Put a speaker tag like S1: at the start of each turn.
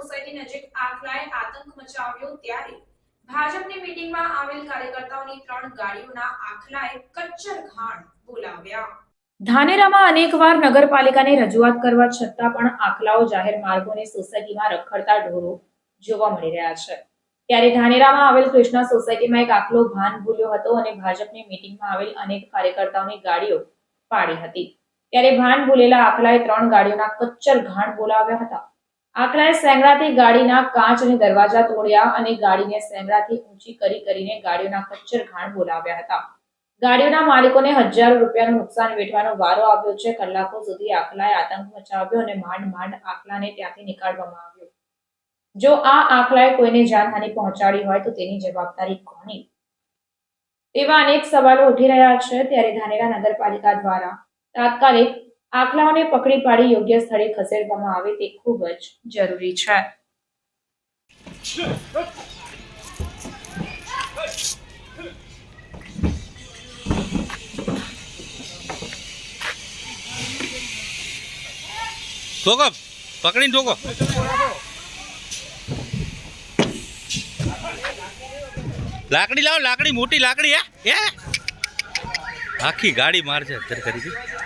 S1: Society નજીક આખલાએ આતંક મચાવ્યો ત્યારે ભાજપની મીટિંગમાં આવેલ કાર્યકર્તાઓની ત્રણ ગાડીઓના આખલાએ કચ્છર ઘાણ બોલાવ્યા. ધાનેરામાં અનેકવાર નગરપાલિકાને રજૂઆત કરવા છતાં પણ આખલાઓ જાહેર માર્ગોને સોસાયટીમાં રખડતા ઢોરો જોવા મળી રહ્યા છે. ત્યારે ધાનેરામાં આવેલ કૃષ્ણા સોસાયટીમાં એક આખલો ભાન ભૂલ્યો હતો અને ભાજપની મીટિંગમાં આવેલ અનેક કાર્યકર્તાઓની ગાડીઓ પાડી હતી. ત્યારે ભાન ભૂલેલા આખલાએ ત્રણ ગાડીઓના કચ્ચર ઘાણ બોલાવ્યા હતા. આખલાએ સેંગડાથી ગાડીના કાચ અને દરવાજા તોડ્યા અને ગાડીને સેંગડાથી ઊંચી કરી કરીને ગાડીઓના કચ્છર ઘાણ બોલાવ્યા હતા. ગાડીઓના માલિકોને હજારો રૂપિયાનું નુકસાન વેઠવાનો વારો આવ્યો છે. કલાકો સુધી આખલાએ આતંક મચાવ્યો અને માંડ માંડ આખલાને ત્યાંથી નીકાળવામાં આવ્યો. જો આ આખલાએ કોઈને જાનહાનિ પહોંચાડી હોય તો તેની જવાબદારી કોની? એવા અનેક સવાલો ઉઠી રહ્યા છે ત્યારે ધાનેરા નગરપાલિકા દ્વારા તાત્કાલિક આખલાઓને પકડી પાડી યોગ્ય સ્થળે ખસેડવામાં આવે તે ખૂબ જ જરૂરી છે.
S2: ઠોકો, પકડીને ઠોકો. લાકડી લાવો, લાકડી, મોટી લાકડી, હે? આખી ગાડી મારશે અત્યારે કરી